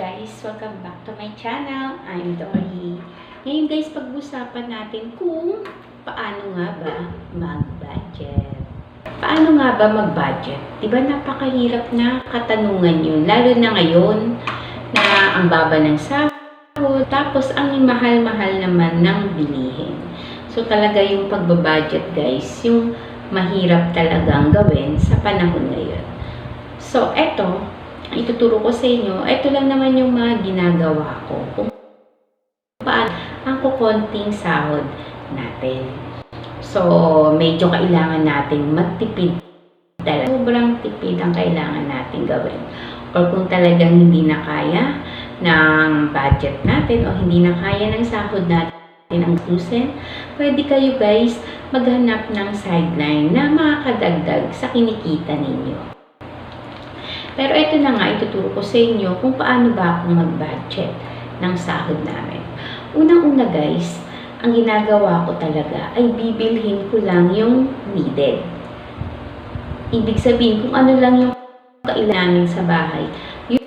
guys! Welcome back to my channel. I'm Dory. Ngayon guys, pag-usapan natin kung paano nga ba mag-budget. Paano nga ba mag-budget? Diba napakahirap na katanungan yun, lalo na ngayon na ang baba ng sahod, tapos ang mahal-mahal naman ng bilihin. So talaga yung pagbabudget guys, yung mahirap talagang gawin sa panahon ngayon. So eto, ituturo ko sa inyo, ito lang naman yung mga ginagawa ko. Kung paano ang kukonting sahod natin. So, medyo kailangan nating magtipid talaga. Sobrang tipid ang kailangan natin gawin. Or kung talagang hindi na kaya ng budget natin o hindi na kaya ng sahod natin ang susin, pwede kayo guys maghanap ng sideline na makakadagdag sa kinikita ninyo. Pero ito na nga, ituturo ko sa inyo kung paano ba ako mag-budget ng sahod namin. Unang-una guys, ang ginagawa ko talaga ay bibilhin ko lang yung needed. Ibig sabihin, kung ano lang yung kailangan sa bahay, yun,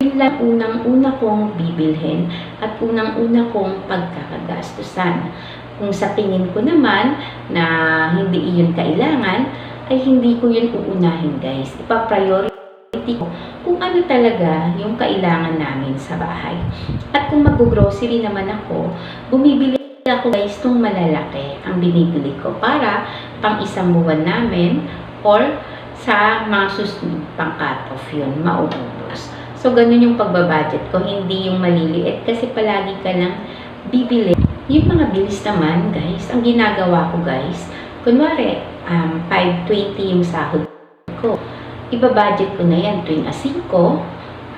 yun lang unang-una kong bibilhin at unang-una kong pagkakagastusan. Kung sa tingin ko naman na hindi iyon kailangan, ay hindi ko yun uunahin guys. Ko kung ano talaga yung kailangan namin sa bahay. At kung mag-grocery naman ako, bumibili ako guys nung malalaki ang binibili ko para pang isang buwan namin or sa mga susunod pang cut-off yun, mauubos. So, ganun yung pagbabudget ko, hindi yung maliliit kasi palagi ka lang bibili. Yung mga bills naman, guys, ang ginagawa ko, guys, kunwari, um, 520 yung sahod ko ibabudget ko na yan tuwing ko,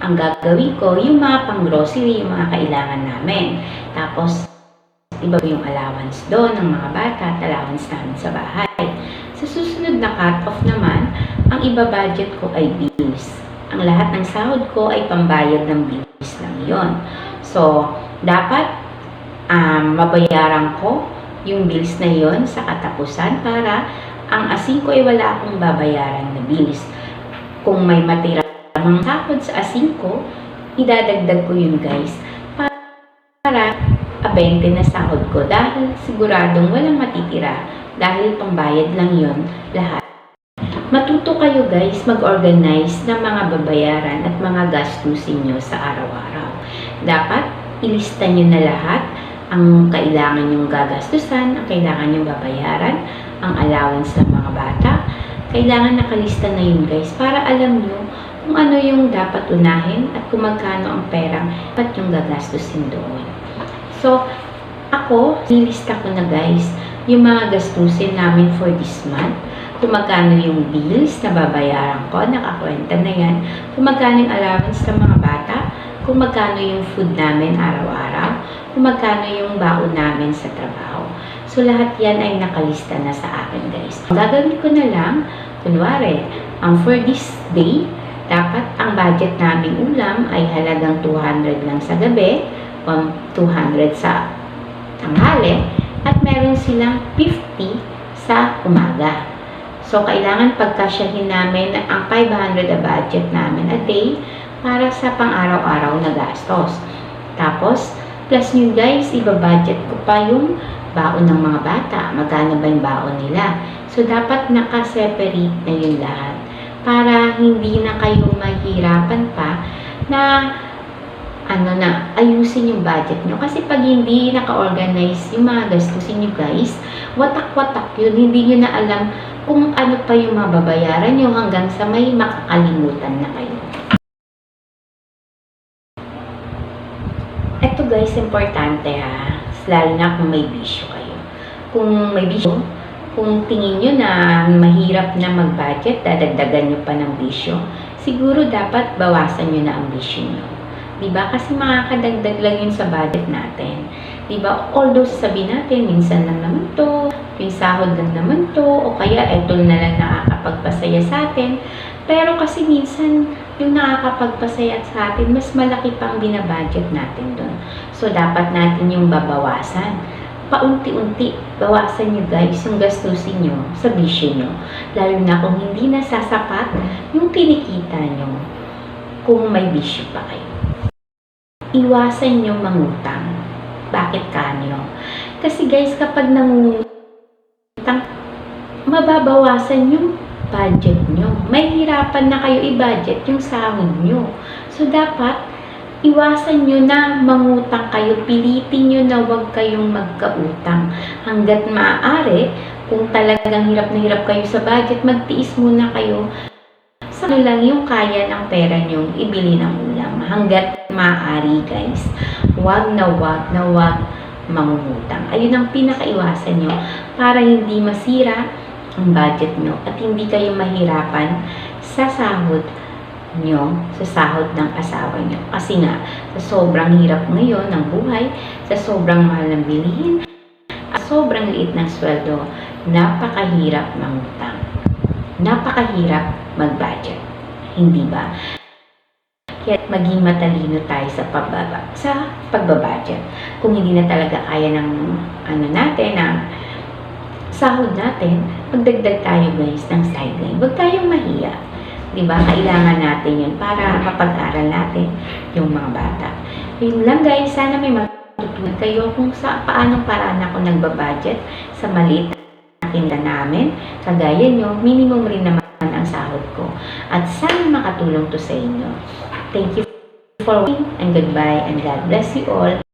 ang gagawin ko, yung mga pang-grocery, yung mga kailangan namin. Tapos, iba yung allowance doon ng mga bata at allowance namin sa bahay. Sa susunod na cut-off naman, ang ibabudget ko ay bills. Ang lahat ng sahod ko ay pambayad ng bills lang yon. So, dapat um, mabayaran ko yung bills na yon sa katapusan para ang asin ko ay wala akong babayaran na bills kung may matira mga sahod sa asin ko, idadagdag ko yun guys para abente na sahod ko dahil siguradong walang matitira dahil pambayad lang yon lahat. Matuto kayo guys mag-organize ng mga babayaran at mga gastusin nyo sa araw-araw. Dapat ilista nyo na lahat ang kailangan nyong gagastusan, ang kailangan nyong babayaran, ang allowance ng mga bata, kailangan nakalista na yun guys para alam nyo kung ano yung dapat unahin at kung magkano ang perang at yung gagastusin doon. So, ako, nilista ko na guys yung mga gastusin namin for this month. Kung magkano yung bills na babayaran ko, nakakwenta na yan. Kung magkano yung allowance ng mga bata, kung magkano yung food namin araw-araw, kung magkano yung baon namin sa trabaho. So, lahat yan ay nakalista na sa akin, guys. Gagawin ko na lang, kunwari, um, for this day, dapat ang budget naming ulam ay halagang 200 lang sa gabi, um, 200 sa tanghali, at meron silang 50 sa umaga. So, kailangan pagkasyahin namin ang 500 na budget namin a day para sa pang-araw-araw na gastos. Tapos, plus nyo guys, ibabudget ko pa yung baon ng mga bata. Magkano ba yung baon nila? So, dapat naka-separate na yun lahat para hindi na kayo mahirapan pa na ano na, ayusin yung budget nyo. Kasi pag hindi naka-organize yung mga gastusin nyo guys, watak-watak yun. Hindi nyo na alam kung ano pa yung mababayaran nyo hanggang sa may makakalimutan na kayo. Ito guys, importante ha. Lalo na kung may bisyo kayo. Kung may bisyo, kung tingin nyo na mahirap na mag-budget, dadagdagan nyo pa ng bisyo, siguro dapat bawasan nyo na ang bisyo nyo. Diba? Kasi makakadagdag lang yun sa budget natin. Diba? Although sabi natin, minsan lang naman to, yung sahod lang naman to, o kaya eto na lang nakakapagpasaya sa atin. Pero kasi minsan, yung nakakapagpasaya sa atin, mas malaki pa ang binabudget natin doon. So, dapat natin yung babawasan. Paunti-unti, bawasan nyo guys yung gastusin nyo sa bisyo nyo. Lalo na kung hindi nasasapat yung kinikita nyo kung may bisyo pa kayo. iwasan nyo mangutang. Bakit kanyo? Kasi guys, kapag nangutang, mababawasan yung budget nyo. May hirapan na kayo i-budget yung sahod nyo. So, dapat, iwasan nyo na mangutang kayo. Pilitin nyo na huwag kayong magkautang. Hanggat maaari, kung talagang hirap na hirap kayo sa budget, magtiis muna kayo sa ano lang yung kaya ng pera nyong ibili ng ulam. Hanggat maaari, guys. Huwag na huwag na huwag mangungutang. Ayun ang pinakaiwasan nyo para hindi masira ang budget nyo at hindi kayo mahirapan sa sahod nyo, sa sahod ng asawa nyo. Kasi nga, sa sobrang hirap ngayon ng buhay, sa sobrang mahal ng bilihin, at sobrang liit ng sweldo, napakahirap mangutang. Napakahirap mag-budget. Hindi ba? Kaya maging matalino tayo sa pagbaba, sa pagbabudget. Kung hindi na talaga kaya ng ano natin, ng sahod natin, magdagdag tayo guys ng sideline. Huwag tayong mahiya. Di ba? Kailangan natin yun para mapag-aral natin yung mga bata. Yun lang guys, sana may matutunan kayo kung sa paanong paraan ako nagbabudget sa maliit na tinda namin. Kagaya nyo, minimum rin naman ang sahod ko. At sana makatulong to sa inyo. Thank you for watching and goodbye and God bless you all.